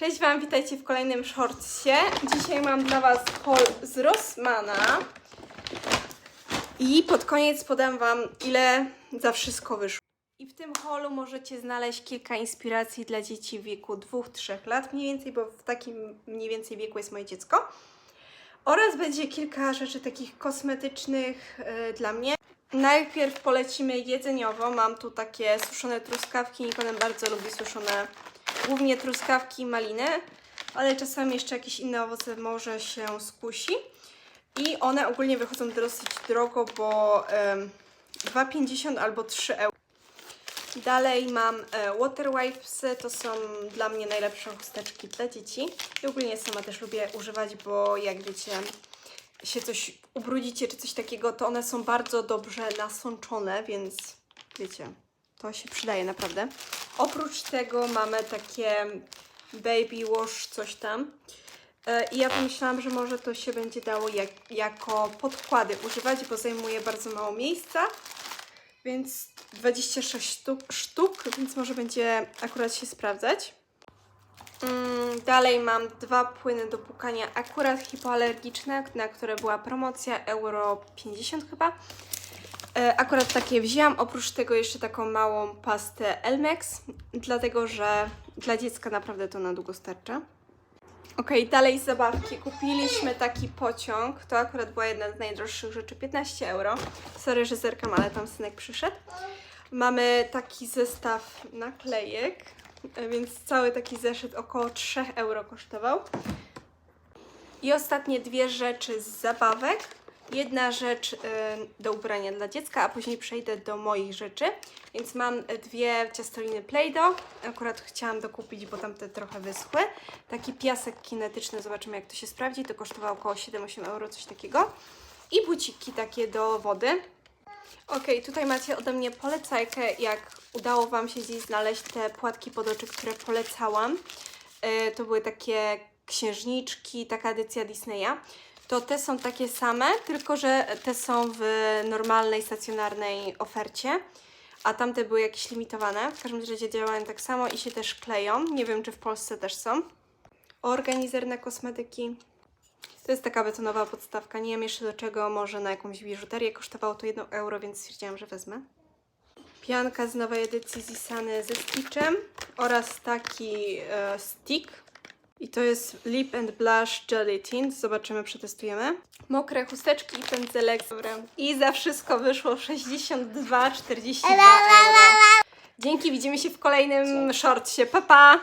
Cześć Wam, witajcie w kolejnym shortsie. Dzisiaj mam dla Was haul z Rossmana. I pod koniec podam Wam, ile za wszystko wyszło. I w tym haulu możecie znaleźć kilka inspiracji dla dzieci w wieku 2-3 lat mniej więcej, bo w takim mniej więcej wieku jest moje dziecko. Oraz będzie kilka rzeczy takich kosmetycznych y, dla mnie. Najpierw polecimy jedzeniowo. Mam tu takie suszone truskawki. Nikonem bardzo lubi suszone, głównie truskawki i maliny, ale czasami jeszcze jakieś inne owoce może się skusi. I one ogólnie wychodzą dosyć drogo, bo em, 2,50 albo 3 euro. Dalej mam e, water wipesy, to są dla mnie najlepsze chusteczki dla dzieci. I ogólnie sama też lubię używać, bo jak wiecie, się coś ubrudzicie czy coś takiego, to one są bardzo dobrze nasączone, więc wiecie, to się przydaje naprawdę. Oprócz tego mamy takie baby wash, coś tam. E, I ja pomyślałam, że może to się będzie dało jak, jako podkłady używać, bo zajmuje bardzo mało miejsca. Więc 26 sztuk, sztuk więc może będzie akurat się sprawdzać. Mm, dalej mam dwa płyny do płukania, akurat hipoalergiczne, na które była promocja, euro 50 chyba. E, akurat takie wzięłam, oprócz tego jeszcze taką małą pastę Elmex, dlatego że dla dziecka naprawdę to na długo starcza. Ok, dalej zabawki. Kupiliśmy taki pociąg. To akurat była jedna z najdroższych rzeczy, 15 euro. Sorry, że zerkam, ale tam synek przyszedł. Mamy taki zestaw naklejek, e, więc cały taki zeszyt około 3 euro kosztował. I ostatnie dwie rzeczy z zabawek. Jedna rzecz y, do ubrania dla dziecka, a później przejdę do moich rzeczy. Więc mam dwie ciastoliny Play-Doh. Akurat chciałam dokupić, bo tamte trochę wyschły. Taki piasek kinetyczny, zobaczymy jak to się sprawdzi. To kosztowało około 7-8 euro, coś takiego. I buciki takie do wody. Ok, tutaj macie ode mnie polecajkę, jak udało Wam się gdzieś znaleźć te płatki pod oczy, które polecałam. Y, to były takie księżniczki, taka edycja Disneya. To te są takie same, tylko że te są w normalnej, stacjonarnej ofercie, a tamte były jakieś limitowane. W każdym razie działają tak samo i się też kleją. Nie wiem, czy w Polsce też są. Organizer na kosmetyki. To jest taka betonowa podstawka. Nie wiem jeszcze do czego, może na jakąś biżuterię. Kosztowało to 1 euro, więc stwierdziłam, że wezmę. Pianka z nowej edycji Zisany ze Stitchem oraz taki e, stick. I to jest Lip and Blush Jelly Tint. Zobaczymy, przetestujemy. Mokre chusteczki i pędzelek. Dobra. I za wszystko wyszło 62,42 euro. Dzięki, widzimy się w kolejnym shortsie. Pa, pa!